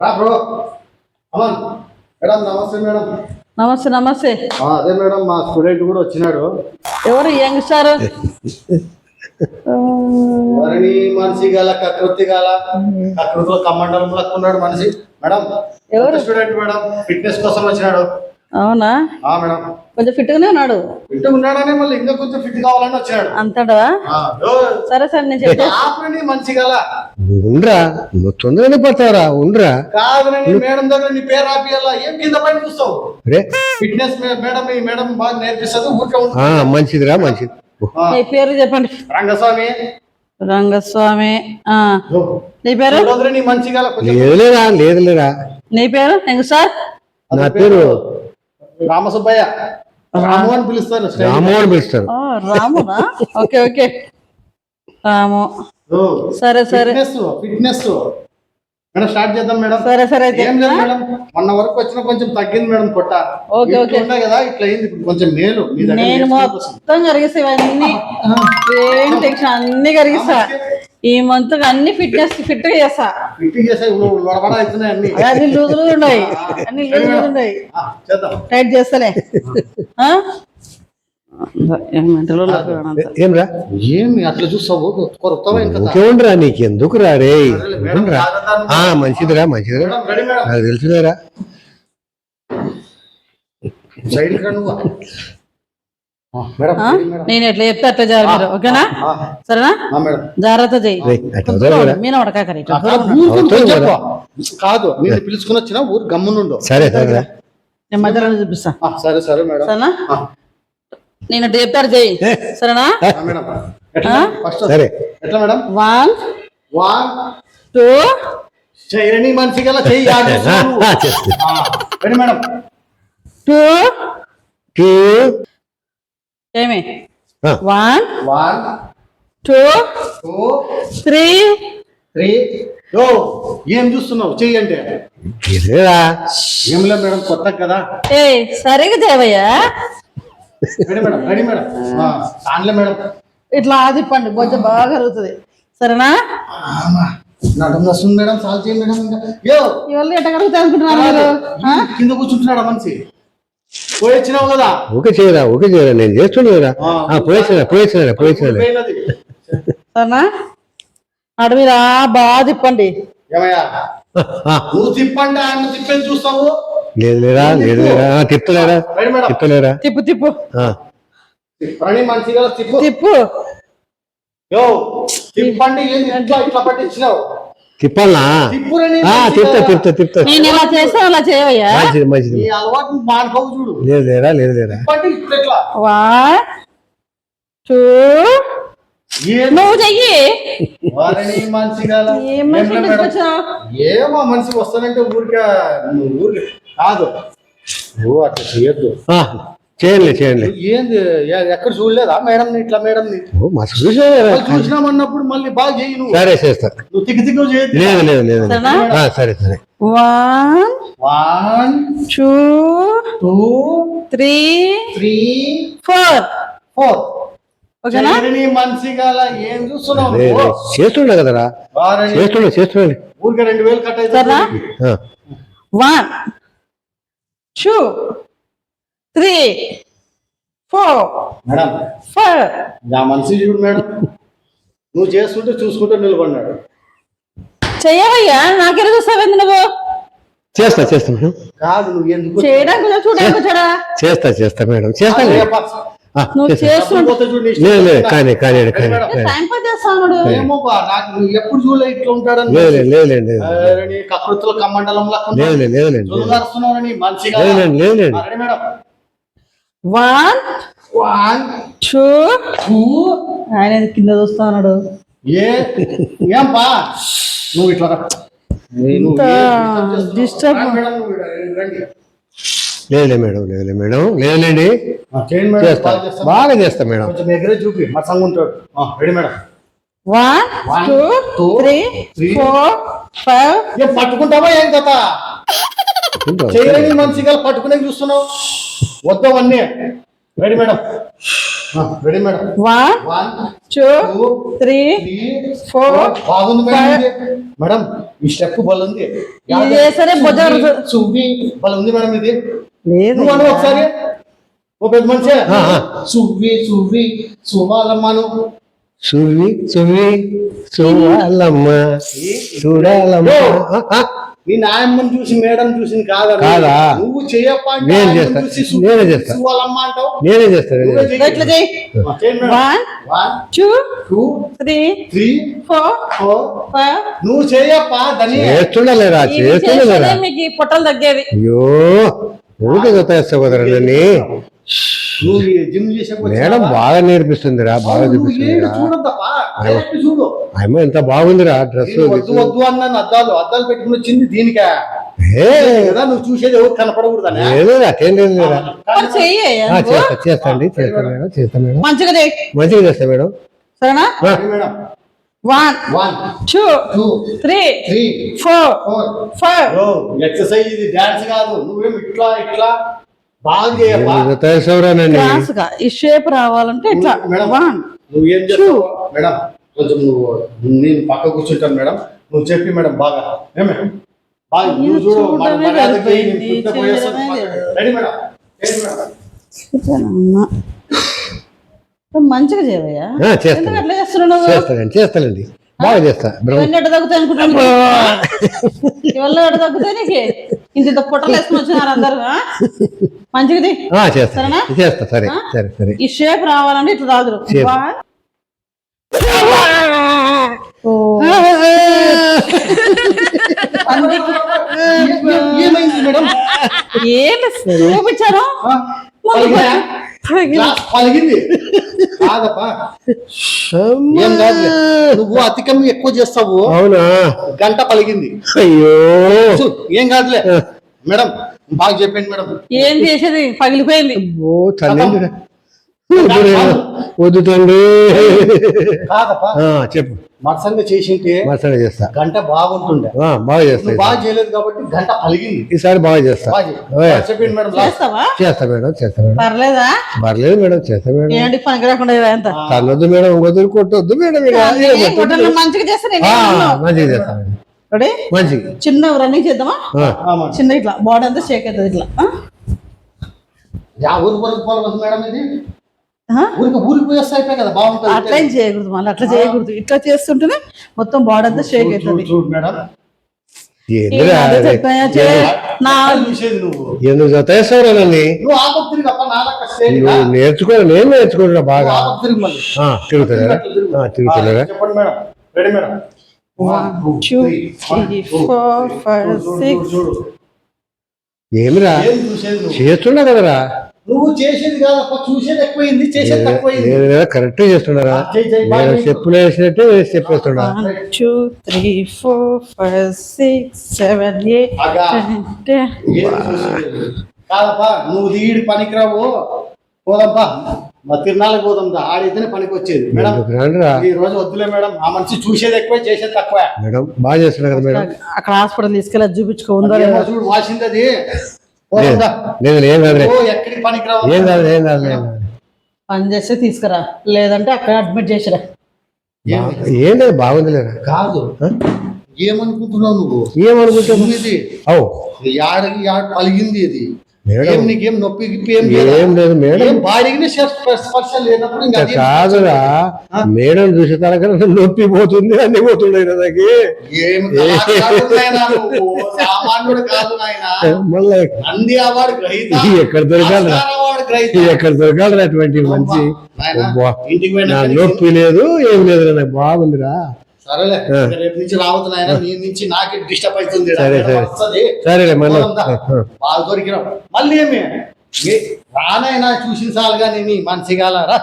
రా bro Aman madam నమస్తే madam నమస్తే నమస్తే. అదే మేడం మా స్టూడెంట్ కూడా వచ్చినాడు. ఎవరు యంగ్ స్టార్ వరిని మనిషి గల కకృతి గల కకృతిలో కమండలం ఉన్నాడు మనిషి. మేడం ఎవరు? స్టూడెంట్ మేడం ఫిట్నెస్ కోసం వచ్చినాడు. అవునా? ఆ మేడం. కొంచెం ఫిట్ గానే ఉన్నాడు. ఫిట్ ఉన్నాడని మళ్ళీ ఇంకా కొంచెం ఫిట్ కావాలని ఆ, ఓ, సరే సరే నేను ఉండరా నువ్వు తొందరగానే పడతావురా ఉండరా. మేడం దగ్గర నీ పేరు ఆపియాలా? ఏం కింద పైన చూస్తావు? రే. ఫిట్నెస్ మేడం ఈ మేడం బాగా నేర్పిస్తుంది ఊరికే మంచిదిరా మంచిది. నీ పేరు చెప్పండి. రంగస్వామి. రంగస్వామి. నీ పేరు? రోజున నీ మంచి గల. కొంచెం లేదులేరా లేదులేరా నీ పేరు? స్టార్ నా పేరు రామసుబ్బయ్య. రాము అని పిలుస్తారు రాము అని పిలుస్తారు. ఓ, రామునా ఓకే ఓకే. రాము. సరే సరే. Fitness fitness. మేడం స్టార్ట్ చేద్దాం మేడం. సరే సరే అయితే. ఏం లేదు మేడం. మొన్న వరకు వచ్చిన కొంచెం తగ్గింది మేడం పొట్ట. ఓకే, ఇట్లా ఓకే. ఉన్నాయి కదా ఇట్లా అయింది. ఇప్పుడు కొంచెం మేలు. మీ దగ్గర నేను నేర్చుకోవడం కోసం. మొత్తం కరిగిస్తా ఇవన్నీ. ఏం టెన్షన్ అన్ని కరిగిస్తా. ఈ మంత్ అన్ని ఫిట్నెస్ ఫిట్ చేసే అన్ని. లూజులు ఉన్నాయి. అన్ని లూజులు ఉన్నాయి. ఆ, చేద్దాం. టైట్ చేస్తలే. ఏమ్రా ఏమి అట్లా చూస్తావు కొరతవా నీకు ఎందుకురా రే. ఆ మంచిదిరా మంచిదిరా. నాకు తెలుసులేరా సైడ్ నేను ఎట్లా చెప్తే అట్లా జారు మీరు ఓకేనా? సరేనా? ఆ, మేడం. జాగ్రత్త చెయ్యి అట్లా. మీన కాదు, నేను పిలుచుకుని వచ్చిన ఊరు గమ్మునుండు. సరే నేను మధ్యలో చూపిస్తా. సరే సరే మేడం. సరేనా? నేను ఎట్లా చెప్తారు చెయ్యి సరేనా? ఆ, మేడం. ఎట్లా ఆ? ఫస్ట్ సరే. ఎట్లా మేడం? వన్ వన్ టూ చేయని మనిషి గల చెయ్యి మేడం. టూ టూ ఏమి? One one two two three. Three. ఓ ఏం చూస్తున్నావు? చెయ్యి అంటే. ఇదేరా. ఏం లేదు మేడం కొత్త కదా. ఏ సరిగా చేయవయ్యా రెడీ మేడం రెడీ మేడం. ఆ, దానిలో మేడం. ఇట్లా ఆదిప్పండి బొజ్జ బాగా కరుగుతుంది. సరేనా? ఆమా, నడుము వస్తుంది మేడం సాల్ చేయండి మేడం ఇవల్ల ఎట్ట కరుగుతాయి అనుకుంటున్నారు కింద కూర్చుంటున్నాడా మనిషి? పోయి వచ్చినావు కదా? ఓకే చేయరా ఓకే చేయరా నేను చేస్తుండేరా ఆ, పోయేసినా పోయేసినా పోయేసినా. సరేనా అడవిరా బాగా తిప్పండి. ఏమయ్యా? నువ్వు తిప్పండి ఆయన తిప్పని చూస్తావు? లేదు లేరా లేదు లేరా. ఆ, తిప్పలేరా? తిప్పు తిప్పు. ప్రణి తిప్పు. తిప్పు. యో తిప్పండి ఇట్లా పట్టించినావు. తిప్పాలనా? తిప్తా. తిప్తా తిప్తా నేను ఇలా చేస్తే అలా చేయవయ్యా? మంచిది మంచిది. లేదు లేరా లేదు లేరా? నువ్వు చెయ్యి. ఏమో మనిషి వస్తానంటే ఊరికే కాదు. నువ్వు అట్లా చేయొద్దు. చేయండి చేయండి. ఏంది? ఎక్కడ చూడలేదా? మేడం ఇట్లా మేడం చూసినామన్నప్పుడు మళ్ళీ బాగా చేయి నువ్వు. సరే చేస్తా నువ్వు తిక్కి తిక్కు చేయొద్దు లేదు లేదు లేదు సరే సరే. One one two two three three four. Four. ఓకేనా? చేయని మనిషి గల ఏం చూస్తున్నావు. చేస్తుండే కదరా? చేస్తుండే చేస్తుండే. ఊరికే రెండు వేలు కట్ ఆ, one two three four madam. Five నా మనిషి చూడు మేడం. నువ్వు చేస్తుంటే చూసుకుంటూ నిలబడినాడు. చెయ్యవయ్యా నాకెలా చూస్తావేంది నువ్వు? చేస్తా చేస్తా మేడం. కాదు నువ్వు ఎందుకు చేయడానికి చూడడానికి వచ్చాడా చేస్తా చేస్తా మేడం. చేస్తా ఆ, నువ్వు చేస్తా. చేస్తుంటే పోతే చూడు నీ ఇష్టం లేదు లేదు వచ్చిందా? కానీ కానీ అదే కానీ మేడం. కానీ. టైం పాస్ చేస్తాను ఏమో బా నాకు నువ్వు ఎప్పుడు చూడలే ఇట్లా ఉంటాడని. లేదు లేదు లేదు లేదు లేదు. అరే నీ కకృతుల కమండలం లేదు లేదు లేదు లేదు. లేదు లేదు లేదు లేదు. అరే madam one one two two ఆయన కింద చూస్తా ఉన్నాడు. ఏ? ఏం పా నువ్వు ఇట్లా disturb. రా. మేడం, నువ్వు రండి, రండి. లేదు లేదు మేడం లేదు లేదు మేడం లేదండి ఆ, చేయండి మేడం చేస్తా. బాగా చేస్తాం. మేడం. కొంచెం ఎగరే చూపి మా సంగ ఉంటాడు. ఆ, ready madam. One two three. Four five ఏం పట్టుకుంటావా ఏం కథ? చేయలేని మనిషిగా పట్టుకునే చూస్తున్నావు? వద్దవన్నీ. Ready madam ready madam one two three four బాగుంది మేడం ఇది. మేడం ఈ స్టెప్ బల్ ఉంది రుజు- సువ్వి బల్ ఉంది మేడం ఇది. లేదు. ఒకసారి. ఓ పెద్ద మనిషి. సువ్వి సువ్వి సువ్వాలమ్మను. సువి సువి చూడాలమ్మ చూడాలమ్మ నీ నాయమ్మని చూసి మేడం చూసింది కాదా కాదా? నువ్వు చేయప్ప నేను ఆయమ్మని చేస్తా. చూసి సు- నేనే చేస్తా. అంటావు నేనే చేస్తాను చేస్తా. చేయండి madam. One one two two three three four four five నువ్వు చేయప్ప దాన్ని చేస్తుండలేరా చేస్తుండలేరా చేస్తేనే మీకు పొట్టలు తగ్గేది అయ్యో ఊరికే నువ్వు జిమ్ మేడం బాగా నేర్పిస్తుందిరా బాగా చూపిస్తుందిరా చూడద్దప్పా? డైరెక్ట్ చూడు? అమ్మ ఎంత బాగుందిరా డ్రెస్ వద్దు వద్దు అన్నాను అద్దాలు అద్దాలు పెట్టుకుని వచ్చింది దీనికా. ఏ! కదా నువ్వు చూసేది ఎవరు లేదు లేదు చేస్తా చేస్తాండి చేస్తా మేడం. చేస్తా మేడం. మంచిగా మంచిగా చేస్తా మేడం. సరేనా? Madam. One one two two three three four four five exercise ఇది డాన్స్ కాదు. నువ్వేం ఇట్లా ఇట్లా? గా ఈ షేప్ రావాలంటే ఇట్లా మేడం వన్ నువ్వేం చేస్తావు మేడం కొంచెం నువ్వు నేను పక్క కూర్చుంటాను మేడం. నువ్వు చెప్పి మేడం బాగా. ఏమే నువ్వు చూడు. Ready madam. మంచిగా చేయవయ్యా? అట్లా చేస్తున్నావు? చేస్తానండి చేస్తానండి. బాగా చేస్తా. తగ్గుతాయి అనుకుంటున్నాను ఇవల్ల ఎట్ట తగ్గుతాయి నీకు? ఇంత ఇంత పొట్టలు వేసుకుని వచ్చినారు అందరు? మంచిది చేస్తా సరే సరే సరే. ఈ షేప్ రావాలంటే ఇట్లా రాదు. ఏ- చూపించారు? పలిగిందా? కాదప్పా. ఏం కాదు నువ్వు అతికం ఎక్కువ చేస్తావు. అవునా? గంట పలిగింది. అయ్యో. ఏం కాదులే. మేడం బాగా చెప్పండి మేడం. ఏం చేసేది? పగిలిపోయింది. ఓ తల్లి. వద్దు తండ్రి. చెప్పు. మత్సంగా చేసింటే మసాలా చేస్తా. గంట బాగుంటుండే. ఆ, బాగా చేస్తా బాగా చేయలేదు కాబట్టి గంట పలిగింది ఈసారి బాగా చేస్తా. చెప్పండి మేడం. చేస్తావా? చేస్తా మేడం చేస్తా మేడం. పర్లేదా? పర్లేదు మేడం చేస్తా మేడం. ఏంటి పనికి రాకుండా ఎంత? తనొద్దు మేడం వద్దు కొట్టొద్దు మేడం. మంచిగా చేస్తే మంచిగా చేస్తా మంచిగా. చిన్న రన్నింగ్ చేద్దామా. చిన్న ఇట్లా బాడీ అంతా షేక్ అవుతుంది ఇట్లా. ఆ? యా పోవాలి మేడం ఇది. అట్లా ఏం చేయకూడదు మళ్ళీ అట్లా చేయకూడదు. ఇట్లా చేస్తుంటేనే మొత్తం బాడీ అంతా షేక్ అవుతుంది. ఎందుకు నువ్వు నేను నేర్చుకుంటున్నా బాగా. ఏమిరా? ఏం చూసేది నువ్వు? చేస్తున్నా కదరా? నువ్వు చేసేది కాదప్ప చూసేది ఎక్కువైంది చేసేది తక్కువైంది. నేను కరెక్ట్ చేస్తున్నారా? నేను వేసినట్టే five, six, seven, eight, అగా. nine, ten. ఏం చూసేది? కాదప్పా నువ్వు దీడి పనికిరావు. పోదాంపా. మా తిరునాళ్ళకి పోదాందా ఆడైతేనే పనికి వచ్చేది మేడం ఈ రోజు వద్దులే మేడం. ఆ మనిషి చూసేది ఎక్కువ చేసేది తక్కువ. మేడం బాగా చేస్తున్నా కదా మేడం. అక్కడ హాస్పిటల్ తీసుకెళ్ళి చూపించుకో ఉందో చూడు వాసింది అది. లేదు ఏం కాదు ఏం కాదు ఏం కాదు పని చేస్తే తీసుకురా. లేదంటే అక్కడ అడ్మిట్ చేసిరా? ఏం? లేదు బాగుంది లేరా కాదు ఏమనుకుంటున్నావు నువ్వు? ఏమనుకుంటావు ఇది యాడ పలిగింది ఇది. మేడం నీకేం నొప్పి ఏం లేదా? మేడం. స్పర్శ లేనప్పుడు ఇంకా కాదురా. మేడం చూసే తరగతి నొప్పి పోతుంది అన్ని పోతుండే నాకు మళ్ళీ ఎక్కడ దొరకాలి ఎక్కడ దొరకాలి అటువంటి మంచి? నొప్పి లేదు ఏం లేదు నాకు బాగుందిరా. సరేలే రేపు నుంచి రావద్దు నాయన నీ నుంచి నాకే డిస్టర్బ్ అవుతుంది. సరేలే? బాగా దొరికినావు మళ్ళీ ఏమి? ఏ, రానైనా చూసిన నేను మంచిగా రా